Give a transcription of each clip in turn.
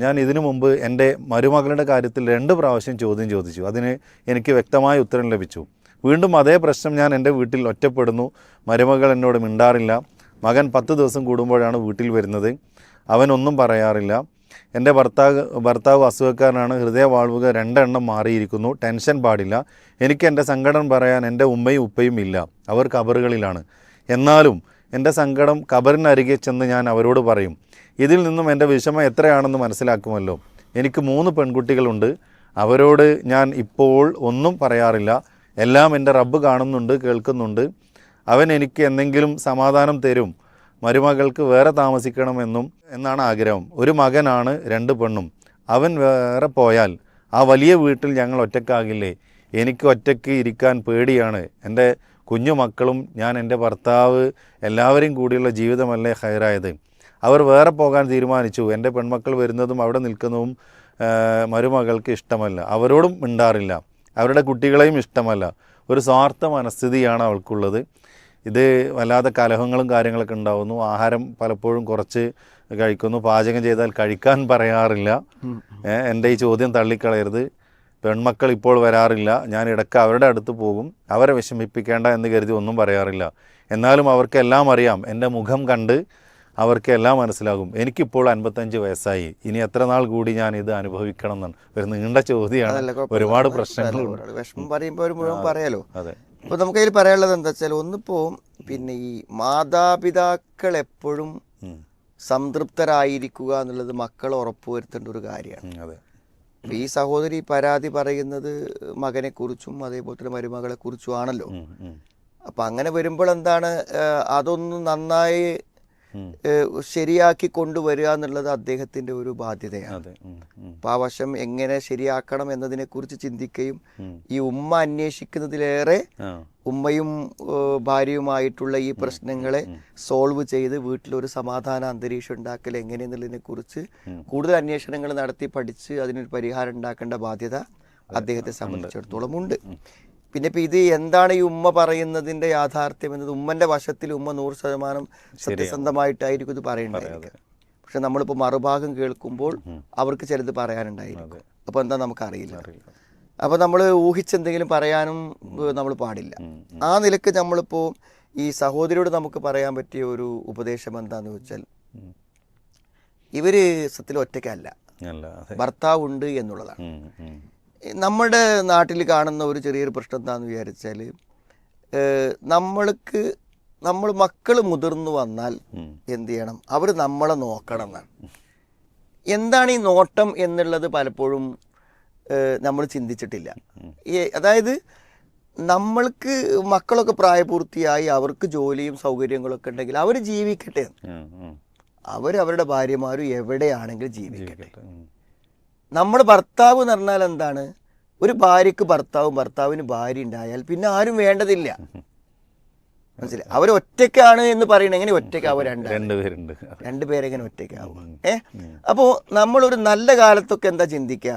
ഞാൻ ഇതിനു മുമ്പ് എന്റെ മരുമകളുടെ കാര്യത്തിൽ രണ്ട് പ്രാവശ്യം ചോദ്യം ചോദിച്ചു. അതിന് എനിക്ക് വ്യക്തമായ ഉത്തരം ലഭിച്ചു. വീണ്ടും അതേ പ്രശ്നം ഞാൻ എന്റെ വീട്ടിൽ ഒറ്റപ്പെടുന്നു. മരുമകൾ എന്നോട് മിണ്ടാറില്ല. മകൻ പത്ത് ദിവസം കൂടുമ്പോഴാണ് വീട്ടിൽ വരുന്നത്. അവനൊന്നും പറയാറില്ല. എന്റെ ഭർത്താവ് ഭർത്താവ് അസുഖക്കാരനാണ്. ഹൃദയവാൾവുക രണ്ടെണ്ണം മാറിയിരിക്കുന്നു. ടെൻഷൻ പാടില്ല. എനിക്ക് എന്റെ സങ്കടം പറയാൻ എന്റെ ഉമ്മയും ഉപ്പയും ഇല്ല. അവർ കബറുകളിലാണ് എന്നാലും എന്റെ സങ്കടം കബറിനരികെ ചെന്ന് ഞാൻ അവരോട് പറയും. ഇതിൽ നിന്നും എന്റെ വിഷമം എത്രയാണെന്ന് മനസ്സിലാക്കുമല്ലോ. എനിക്ക് മൂന്ന് പെൺകുട്ടികളുണ്ട്. അവരോട് ഞാൻ ഇപ്പോൾ ഒന്നും പറയാറില്ല. എല്ലാം എന്റെ റബ്ബ് കാണുന്നുണ്ട് കേൾക്കുന്നുണ്ട്. അവൻ എനിക്ക് എന്തെങ്കിലും സമാധാനം തരും. മരുമകൾക്ക് വേറെ താമസിക്കണമെന്നും എന്നാണ് ആഗ്രഹം. ഒരു മകനാണ് രണ്ട് പെണ്ണും. അവൻ വേറെ പോയാൽ ആ വലിയ വീട്ടിൽ ഞങ്ങൾ ഒറ്റക്കാകില്ലേ എനിക്ക് ഒറ്റയ്ക്ക് ഇരിക്കാൻ പേടിയാണ്. എന്റെ കുഞ്ഞു മക്കളും ഞാൻ എന്റെ ഭർത്താവ് എല്ലാവരും കൂടിയുള്ള ജീവിതമല്ലേ ഹൈറായത്. അവർ വേറെ പോകാൻ തീരുമാനിച്ചു. എന്റെ പെൺമക്കൾ വരുന്നതും അവിടെ നിൽക്കുന്നതും മരുമകൾക്ക് ഇഷ്ടമല്ല. അവരോടും മിണ്ടാറില്ല. അവരുടെ കുട്ടികളെയും ഇഷ്ടമല്ല. ഒരു സ്വാർത്ഥ മനസ്ഥിതിയാണ് അവൾക്കുള്ളത്. ഇത് വല്ലാതെ കലഹങ്ങളും കാര്യങ്ങളൊക്കെ ഉണ്ടാവുന്നു. ആഹാരം പലപ്പോഴും കുറച്ച് കഴിക്കുന്നു. പാചകം ചെയ്താൽ കഴിക്കാൻ പറയാറില്ല. എന്റെ ഈ ചോദ്യം തള്ളിക്കളയരുത്. പെൺമക്കൾ ഇപ്പോൾ വരാറില്ല. ഞാൻ ഇടയ്ക്ക് അവരുടെ അടുത്ത് പോകും. അവരെ വിഷമിപ്പിക്കേണ്ട എന്ന് കരുതി ഒന്നും പറയാറില്ല. എന്നാലും അവർക്കെല്ലാം അറിയാം. എന്റെ മുഖം കണ്ട് അവർക്ക് എല്ലാം മനസ്സിലാകും. എനിക്കിപ്പോൾ അൻപത്തഞ്ച് വയസ്സായി. ഇനി എത്ര നാൾ കൂടി ഞാൻ ഇത് അനുഭവിക്കണം എന്നാണ് ഒരു നീണ്ട ചോദ്യമാണ്. ഒരുപാട് പ്രശ്നങ്ങൾ പ്രശ്നങ്ങളുണ്ട് വിഷമം പറയുമ്പോൾ ഒരു മുഴുവൻ പറയാലോ? അതെ. അപ്പോൾ നമുക്ക് അതിൽ പറയാനുള്ളത് എന്താ വെച്ചാൽ ഒന്നിപ്പോ പിന്നെ ഈ മാതാപിതാക്കൾ എപ്പോഴും സംതൃപ്തരായിരിക്കുക എന്നുള്ളത് മക്കൾ ഉറപ്പുവരുത്തേണ്ട ഒരു കാര്യമാണ്. അതെ. ഈ സഹോദരി പരാതി പറയുന്നത് മകനെ കുറിച്ചും അതേപോലെ തന്നെ മരുമകളെ കുറിച്ചും ആണല്ലോ അപ്പൊ അങ്ങനെ വരുമ്പോൾ എന്താണ് അതൊന്നും നന്നായി ശരിയാക്കി കൊണ്ടുവരിക എന്നുള്ളത് അദ്ദേഹത്തിന്റെ ഒരു ബാധ്യതയാണ്. അപ്പൊ ആ വശം എങ്ങനെ ശരിയാക്കണം എന്നതിനെ കുറിച്ച് ചിന്തിക്കുകയും ഈ ഉമ്മ അന്വേഷിക്കുന്നതിലേറെ ഉമ്മയും ഭാര്യയുമായിട്ടുള്ള ഈ പ്രശ്നങ്ങളെ സോൾവ് ചെയ്ത് വീട്ടിലൊരു സമാധാന അന്തരീക്ഷം ഉണ്ടാക്കൽ എങ്ങനെയെന്നുള്ളതിനെ കുറിച്ച് കൂടുതൽ അന്വേഷണങ്ങൾ നടത്തി പഠിച്ച് അതിനൊരു പരിഹാരം ഉണ്ടാക്കേണ്ട ബാധ്യത അദ്ദേഹത്തെ സംബന്ധിച്ചിടത്തോളം ഉണ്ട്. പിന്നെ ഇപ്പൊ ഇത് എന്താണ് ഈ ഉമ്മ പറയുന്നതിന്റെ യാഥാർത്ഥ്യം എന്നത്? ഉമ്മന്റെ വശത്തിൽ ഉമ്മ നൂറ് ശതമാനം സത്യസന്ധമായിട്ടായിരിക്കും ഇത് പറയേണ്ടത് പക്ഷെ നമ്മളിപ്പോൾ മറുഭാഗം കേൾക്കുമ്പോൾ അവർക്ക് ചിലത് പറയാനുണ്ടായിരിക്കും. അപ്പോൾ എന്താ നമുക്കറിയില്ല. അറിയില്ല. അപ്പോൾ നമ്മൾ ഊഹിച്ചെന്തെങ്കിലും പറയാനും നമ്മൾ പാടില്ല. ആ നിലയ്ക്ക് നമ്മളിപ്പോൾ ഈ സഹോദരിയോട് നമുക്ക് പറയാൻ പറ്റിയ ഒരു ഉപദേശം എന്താന്ന് വെച്ചാൽ ഇവർ ഇവർ സത്യത്തിൽ ഒറ്റയ്ക്കല്ല. അല്ല ഭർത്താവ് ഉണ്ട് എന്നുള്ളതാണ്. നമ്മുടെ നാട്ടിൽ കാണുന്ന ഒരു ചെറിയൊരു പ്രശ്നം എന്താണെന്ന് വിചാരിച്ചാൽ നമ്മൾക്ക് നമ്മൾ മക്കൾ മുതിർന്നു വന്നാൽ എന്ത് ചെയ്യണം? അവർ നമ്മളെ നോക്കണം എന്നാണ് എന്താണ് ഈ നോട്ടം എന്നുള്ളത് പലപ്പോഴും നമ്മൾ ചിന്തിച്ചിട്ടില്ല. അതായത് നമ്മൾക്ക് മക്കളൊക്കെ പ്രായപൂർത്തിയായി അവർക്ക് ജോലിയും സൗകര്യങ്ങളൊക്കെ ഉണ്ടെങ്കിൽ അവർ ജീവിക്കട്ടെ. അവർ അവരുടെ ഭാര്യമാരും എവിടെയാണെങ്കിലും ജീവിക്കട്ടെ. നമ്മുടെ ഭർത്താവ് എന്ന് പറഞ്ഞാൽ എന്താണ്? ഒരു ഭാര്യക്ക് ഭർത്താവും ഭർത്താവിന് ഭാര്യ ഉണ്ടായാൽ പിന്നെ ആരും വേണ്ടതില്ല. മനസ്സിലായി? അവർ ഒറ്റയ്ക്കാണ് എന്ന് പറയണ എങ്ങനെ ഒറ്റയ്ക്കാവും? രണ്ടാണ്. രണ്ടുപേരുണ്ട്. രണ്ടുപേരെങ്ങനെ ഒറ്റയ്ക്കാവും? ഏ? അപ്പോൾ നമ്മളൊരു നല്ല കാലത്തൊക്കെ എന്താ ചിന്തിക്കുക.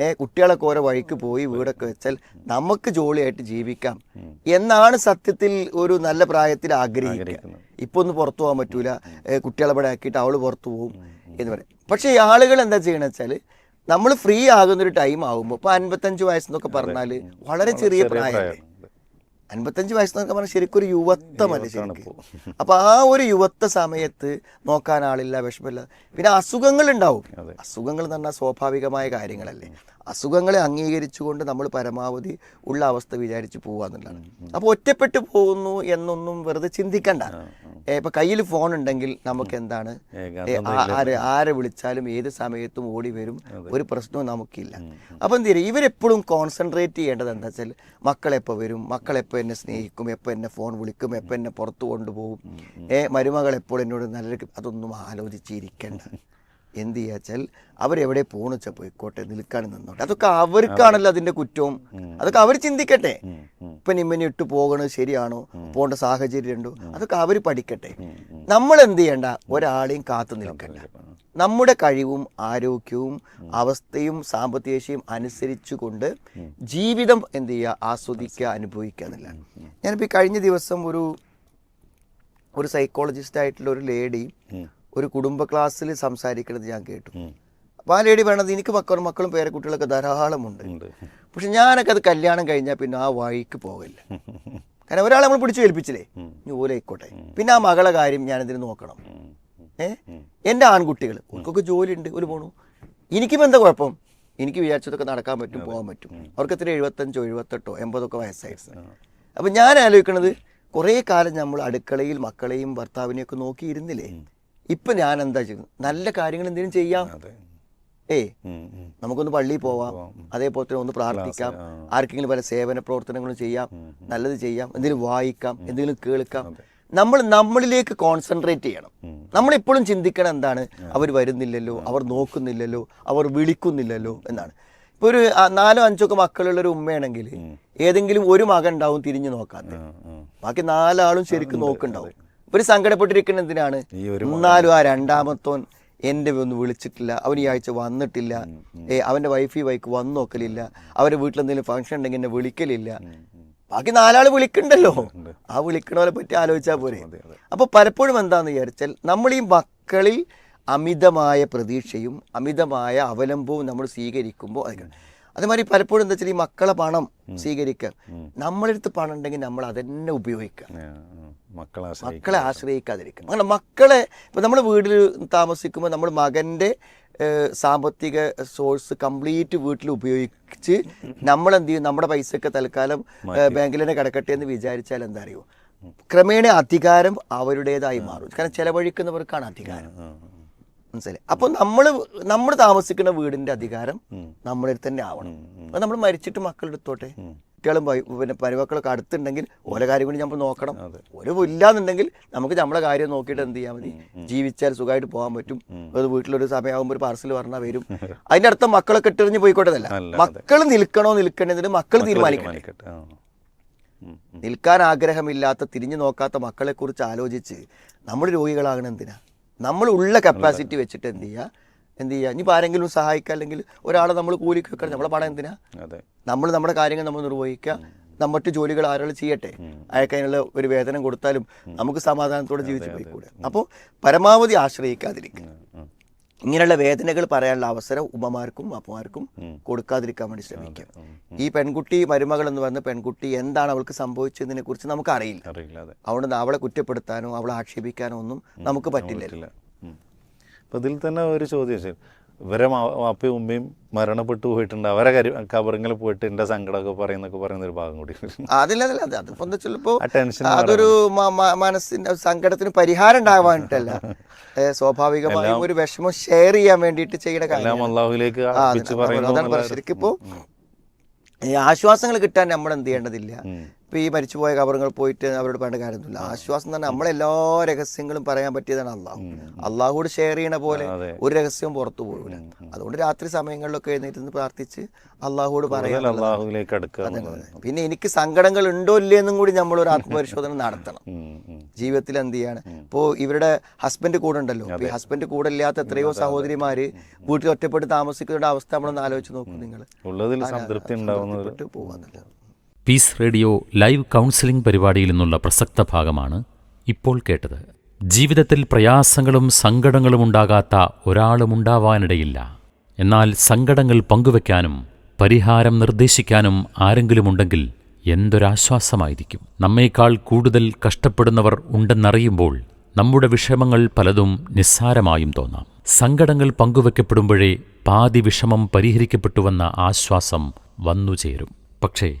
ഏ കുട്ടികളൊക്കെ ഓരോ വഴിക്ക് പോയി വീടൊക്കെ വെച്ചാൽ നമുക്ക് ജോളിയായിട്ട് ജീവിക്കാം. എന്നാണ് സത്യത്തിൽ ഒരു നല്ല പ്രായത്തിൽ ആഗ്രഹിക്കുക. ഇപ്പൊ ഒന്ന് പുറത്തു പോകാൻ പറ്റൂല. കുട്ടികളെ ഇവിടെ ആക്കിയിട്ട് അവൾ പുറത്തു പോകും എന്ന് പറയും. പക്ഷെ ഈ ആളുകൾ എന്താ ചെയ്യണമെന്ന് വെച്ചാൽ നമ്മൾ ഫ്രീ ആകുന്ന ഒരു ടൈം ആകുമ്പോൾ ഇപ്പൊ അൻപത്തഞ്ച് വയസ്സെന്നൊക്കെ പറഞ്ഞാൽ വളരെ ചെറിയ പ്രായം. അൻപത്തഞ്ച് വയസ്സെന്നൊക്കെ പറഞ്ഞാൽ ശരിക്കും ഒരു യുവത്വമല്ലേ ശരിക്കും? അപ്പൊ ആ ഒരു യുവത്വ സമയത്ത് നോക്കാൻ ആളില്ല വിഷമില്ല പിന്നെ അസുഖങ്ങൾ ഉണ്ടാവും. അസുഖങ്ങൾ എന്ന് പറഞ്ഞാൽ സ്വാഭാവികമായ കാര്യങ്ങളല്ലേ? അസുഖങ്ങളെ അംഗീകരിച്ചുകൊണ്ട് നമ്മൾ പരമാവധി ഉള്ള അവസ്ഥ വിചാരിച്ച് പോവാന്നുള്ളതാണ്. അപ്പോൾ ഒറ്റപ്പെട്ടു പോകുന്നു എന്നൊന്നും വെറുതെ ചിന്തിക്കണ്ട. ഇപ്പൊ കയ്യിൽ ഫോൺ ഉണ്ടെങ്കിൽ നമുക്ക് എന്താണ് ആരെ ആരെ വിളിച്ചാലും ഏത് സമയത്തും ഓടി വരും. ഒരു പ്രശ്നവും നമുക്കില്ല. അപ്പൊ എന്ത് ചെയ്യും? ഇവരെപ്പോഴും കോൺസെൻട്രേറ്റ് ചെയ്യേണ്ടത് എന്താ വെച്ചാൽ മക്കളെപ്പോൾ വരും? മക്കളെപ്പോൾ എന്നെ സ്നേഹിക്കും? എപ്പോൾ എന്നെ ഫോൺ വിളിക്കും? എപ്പോൾ എന്നെ പുറത്തു കൊണ്ടുപോകും? ഏ മരുമകൾ എപ്പോൾ എന്നോട് നല്ല അതൊന്നും ആലോചിച്ചിരിക്കണ്ട. എന്ത് ചെയ്യാച്ചാൽ അവരെവിടെ പോണച്ച പോയിക്കോട്ടെ നിൽക്കാൻ നിന്നോട്ടെ. അതൊക്കെ അവർക്കാണല്ലോ അതിന്റെ കുറ്റവും. അതൊക്കെ അവർ ചിന്തിക്കട്ടെ. ഇപ്പൊ നിമ്മനെ ഇട്ട് പോകണത് ശരിയാണോ? പോകേണ്ട സാഹചര്യം ഉണ്ടോ അതൊക്കെ അവർ പഠിക്കട്ടെ. നമ്മൾ എന്ത് ചെയ്യണ്ട? ഒരാളെയും കാത്തു നിൽക്കണ്ട. നമ്മുടെ കഴിവും ആരോഗ്യവും അവസ്ഥയും സാമ്പത്തികശയും അനുസരിച്ചുകൊണ്ട് ജീവിതം എന്ത് ചെയ്യുക? ആസ്വദിക്കുക അനുഭവിക്കുക എന്നില്ല ഞാനിപ്പോൾ ഈ കഴിഞ്ഞ ദിവസം ഒരു ഒരു സൈക്കോളജിസ്റ്റ് ആയിട്ടുള്ള ഒരു ലേഡി ഒരു കുടുംബ ക്ലാസ്സിൽ സംസാരിക്കുന്നത് ഞാൻ കേട്ടു. അപ്പോൾ ആ ലേഡി പറയണത് എനിക്ക് മക്കളും മക്കളും പേരക്കുട്ടികളൊക്കെ ധാരാളമുണ്ട് പക്ഷെ ഞാനൊക്കെ അത് കല്യാണം കഴിഞ്ഞാൽ പിന്നെ ആ വഴിക്ക് പോകില്ല കാരണം ഒരാളെ നമ്മൾ പിടിച്ചു ഏൽപ്പിച്ചില്ലേ? ഇനി ഓലായിക്കോട്ടെ പിന്നെ ആ മകളെ കാര്യം ഞാനിതിന് നോക്കണം. ഏ? എന്റെ ആൺകുട്ടികൾ അവർക്കൊക്കെ ഉണ്ട് ഒരു പോണു. എനിക്കിപ്പോൾ എന്താ കുഴപ്പം? എനിക്ക് വിചാരിച്ചതൊക്കെ നടക്കാൻ പറ്റും പോകാൻ പറ്റും. അവർക്ക് എത്ര? എഴുപത്തഞ്ചോ എഴുപത്തെട്ടോ എൺപതൊക്കെ വയസ്സായി. അപ്പം ഞാൻ ആലോചിക്കണത് കുറേ കാലം നമ്മൾ അടുക്കളയിൽ മക്കളെയും ഭർത്താവിനെയൊക്കെ നോക്കിയിരുന്നില്ലേ? ഇപ്പം ഞാൻ എന്താ ചെയ്യുന്നത് നല്ല കാര്യങ്ങൾ എന്തെങ്കിലും ചെയ്യാം. ഏയ്. നമുക്കൊന്ന് പള്ളിയിൽ പോവാം. അതേപോലെ തന്നെ ഒന്ന് പ്രാർത്ഥിക്കാം. ആർക്കെങ്കിലും പല സേവന പ്രവർത്തനങ്ങളും ചെയ്യാം. നല്ലത് ചെയ്യാം. എന്തെങ്കിലും വായിക്കാം എന്തെങ്കിലും കേൾക്കാം. നമ്മൾ നമ്മളിലേക്ക് കോൺസെൻട്രേറ്റ് ചെയ്യണം. നമ്മളിപ്പോഴും ചിന്തിക്കണം എന്താണ്? അവർ വരുന്നില്ലല്ലോ അവർ നോക്കുന്നില്ലല്ലോ അവർ വിളിക്കുന്നില്ലല്ലോ എന്നാണ്. ഇപ്പോൾ ഒരു നാലോ അഞ്ചോ ഒക്കെ മക്കളുള്ള ഒരു ഉമ്മയാണെങ്കിൽ ഏതെങ്കിലും ഒരു മകൻ ഉണ്ടാവും തിരിഞ്ഞു നോക്കാത്ത. ബാക്കി നാലാളും ശരിക്കും നോക്കുന്നുണ്ടാവും. ഇവർ സങ്കടപ്പെട്ടിരിക്കുന്നത് എന്തിനാണ്? എന്നാലും ആ രണ്ടാമത്തോൻ എന്റെ ഒന്ന് വിളിച്ചിട്ടില്ല. അവൻ ഈ ആഴ്ച വന്നിട്ടില്ല. ഏ അവന്റെ വൈഫ് ഈ വൈക്ക് വന്നു നോക്കലില്ല. അവരുടെ വീട്ടിൽ എന്തെങ്കിലും ഫംഗ്ഷൻ ഉണ്ടെങ്കിൽ എന്നെ വിളിക്കലില്ല. ബാക്കി നാലാൾ വിളിക്കണ്ടല്ലോ. ആ വിളിക്കണവരെ പറ്റി ആലോചിച്ചാൽ പോരെ. അപ്പോൾ പലപ്പോഴും എന്താന്ന് വിചാരിച്ചാൽ നമ്മൾ ഈ മക്കളിൽ അമിതമായ പ്രതീക്ഷയും അമിതമായ അവലംബവും നമ്മൾ സ്വീകരിക്കുമ്പോൾ അതൊക്കെ അതേമാതിരി പലപ്പോഴും എന്താ വെച്ചാൽ ഈ മക്കളെ പണം സ്വീകരിക്കുക. നമ്മളെടുത്ത് പണം ഉണ്ടെങ്കിൽ നമ്മൾ അതന്നെ ഉപയോഗിക്കുക. മക്കളെ ആശ്രയിക്കും മക്കളെ ആശ്രയിക്കാതിരിക്കണം അങ്ങനെ മക്കളെ ഇപ്പം നമ്മൾ വീട്ടിൽ താമസിക്കുമ്പോൾ നമ്മൾ മകന്റെ സാമ്പത്തിക സോഴ്സ് കംപ്ലീറ്റ് വീട്ടിൽ ഉപയോഗിച്ച് നമ്മൾ എന്ത് ചെയ്യും? നമ്മുടെ പൈസയൊക്കെ തൽക്കാലം ബാങ്കിൽ തന്നെ കിടക്കട്ടെ എന്ന് വിചാരിച്ചാൽ എന്താ അറിയുമോ ക്രമേണ അധികാരം അവരുടേതായി മാറും. കാരണം ചെലവഴിക്കുന്നവർക്കാണ് അധികാരം. മനസ്സിലായി? അപ്പൊ നമ്മൾ നമ്മൾ താമസിക്കുന്ന വീടിന്റെ അധികാരം നമ്മളിൽ തന്നെ ആവണം. അപ്പൊ നമ്മൾ മരിച്ചിട്ട് മക്കളെടുത്തോട്ടെ കുട്ടികളും പോയി പിന്നെ പരിമക്കളൊക്കെ അടുത്തുണ്ടെങ്കിൽ ഓരോ കാര്യം കൂടി നമ്മൾ നോക്കണം. ഒരു ഇല്ലാന്നുണ്ടെങ്കിൽ നമുക്ക് നമ്മുടെ കാര്യം നോക്കിയിട്ട് എന്ത് ചെയ്യാൻ മതി? ജീവിച്ചാൽ സുഖമായിട്ട് പോകാൻ പറ്റും. അത് വീട്ടിലൊരു സമയമാകുമ്പോൾ ഒരു പാർസൽ പറഞ്ഞാൽ വരും. അതിന്റെ അർത്ഥം മക്കളൊക്കെ ഇട്ടെറിഞ്ഞ് പോയിക്കോട്ടതല്ല. മക്കൾ നിൽക്കണോ നിൽക്കണതിന് മക്കൾ തീരുമാനിക്കണം തീരുമാനിക്കട്ടെ. നിൽക്കാൻ ആഗ്രഹമില്ലാത്ത തിരിഞ്ഞു നോക്കാത്ത മക്കളെ കുറിച്ച് ആലോചിച്ച് നമ്മൾ രോഗികളാകണം എന്തിനാ? നമ്മൾ ഉള്ള കപ്പാസിറ്റി വെച്ചിട്ട് എന്ത് ചെയ്യുക എന്ത് ചെയ്യുക ഇനിയിപ്പോൾ ആരെങ്കിലും സഹായിക്കുക അല്ലെങ്കിൽ ഒരാളെ നമ്മൾ കൂലിക്ക് വെക്കണം നമ്മളെ പണം എന്തിനാ? നമ്മൾ നമ്മുടെ കാര്യങ്ങൾ നമ്മൾ നിർവഹിക്കുക. നമ്മുടെ ജോലികൾ ആരാൾ ചെയ്യട്ടെ? അയാൾക്ക് അതിനുള്ള ഒരു വേതനം കൊടുത്താലും നമുക്ക് സമാധാനത്തോടെ ജീവിച്ചു പോയിക്കൂടെ? അപ്പോൾ പരമാവധി ആശ്രയിക്കാതിരിക്കുക. ഇങ്ങനെയുള്ള വേദനകൾ പറയാനുള്ള അവസരം ഉമ്മമാർക്കും അപ്പമാർക്കും കൊടുക്കാതിരിക്കാൻ വേണ്ടി ശ്രമിക്കുക ഈ പെൺകുട്ടി മരുമകൾ എന്ന് പറഞ്ഞ പെൺകുട്ടി എന്താണ് അവൾക്ക് സംഭവിച്ചതിനെ കുറിച്ച് നമുക്ക് അറിയില്ല അതുകൊണ്ട് അവളെ കുറ്റപ്പെടുത്താനോ അവളെ ആക്ഷേപിക്കാനോ ഒന്നും നമുക്ക് പറ്റില്ല. അപ്പൊ ഇതിൽ തന്നെ ഒരു ചോദ്യം ഇവരെ അപ്പയും വാപ്പയും ഉമ്മയും മരണപ്പെട്ടു പോയിട്ടുണ്ട്. അവരെ കരി കബറിങ്ങിൽ പോയിട്ട് എന്റെ സങ്കടമൊക്കെ പറയുന്നൊക്കെ പറയുന്ന ഒരു ഭാഗം കൂടി. അതില്ല അതില്ല അത് അതിപ്പോ എന്താ ചിലപ്പോ അതൊരു മനസ്സിന്റെ സങ്കടത്തിന് പരിഹാരം ഉണ്ടാവാനിട്ടല്ല. സ്വാഭാവികമായും ഒരു വിഷമം ഷെയർ ചെയ്യാൻ വേണ്ടിയിട്ട് എല്ലാം കാര്യം അള്ളാഹുലേക്ക് ശരിക്കും ഇപ്പോ ഈ ആശ്വാസങ്ങൾ കിട്ടാൻ നമ്മൾ എന്ത് ചെയ്യേണ്ടതില്ല. ഇപ്പൊ ഈ മരിച്ചുപോയ കബറുകൾ പോയിട്ട് അവരോട് പറയേണ്ട കാര്യമൊന്നുമില്ല. ആശ്വാസം തന്നെ നമ്മളെല്ലാ രഹസ്യങ്ങളും പറയാൻ പറ്റിയതാണ് അള്ളാഹു. അള്ളാഹുയോട് ഷെയർ ചെയ്യണ പോലെ ഒരു രഹസ്യവും പുറത്തു പോകില്ല അതുകൊണ്ട് രാത്രി സമയങ്ങളിലൊക്കെ എഴുന്നേറ്റ് പ്രാർത്ഥിച്ച് അള്ളാഹുവോട് പറയാം. പിന്നെ എനിക്ക് സങ്കടങ്ങൾ ഉണ്ടോ ഇല്ലയെന്നും കൂടി നമ്മൾ ഒരു ആത്മപരിശോധന നടത്തണം. ജീവിതത്തിൽ എന്ത് ചെയ്യാണ്? ഇപ്പോൾ ഇവരുടെ ഹസ്ബൻഡ് കൂടെ ഉണ്ടല്ലോ. ഈ ഹസ്ബൻഡ് കൂടെ ഇല്ലാത്ത എത്രയോ സഹോദരിമാര് വീട്ടിൽ ഒറ്റപ്പെട്ട് താമസിക്കുന്ന അവസ്ഥ നമ്മളൊന്ന് ആലോചിച്ച് നോക്കും നിങ്ങൾ പോവാന്നുള്ളത് പീസ് റേഡിയോ ലൈവ് കൗൺസിലിംഗ് പരിപാടിയിൽ നിന്നുള്ള പ്രസക്ത ഭാഗമാണ് ഇപ്പോൾ കേട്ടത്. ജീവിതത്തിൽ പ്രയാസങ്ങളും സങ്കടങ്ങളും ഉണ്ടാകാത്ത ഒരാളും ഒരാളുമുണ്ടാവാനിടയില്ല എന്നാൽ സങ്കടങ്ങൾ പങ്കുവെക്കാനും പരിഹാരം നിർദ്ദേശിക്കാനും ആരെങ്കിലും ആരെങ്കിലുമുണ്ടെങ്കിൽ എന്തൊരാശ്വാസമായിരിക്കും? നമ്മേക്കാൾ കൂടുതൽ കഷ്ടപ്പെടുന്നവർ ഉണ്ടെന്നറിയുമ്പോൾ നമ്മുടെ വിഷമങ്ങൾ പലതും നിസ്സാരമായും തോന്നാം. സങ്കടങ്ങൾ പങ്കുവെക്കപ്പെടുമ്പോഴേ പാതി വിഷമം പരിഹരിക്കപ്പെട്ടുവെന്ന ആശ്വാസം വന്നുചേരും. പക്ഷേ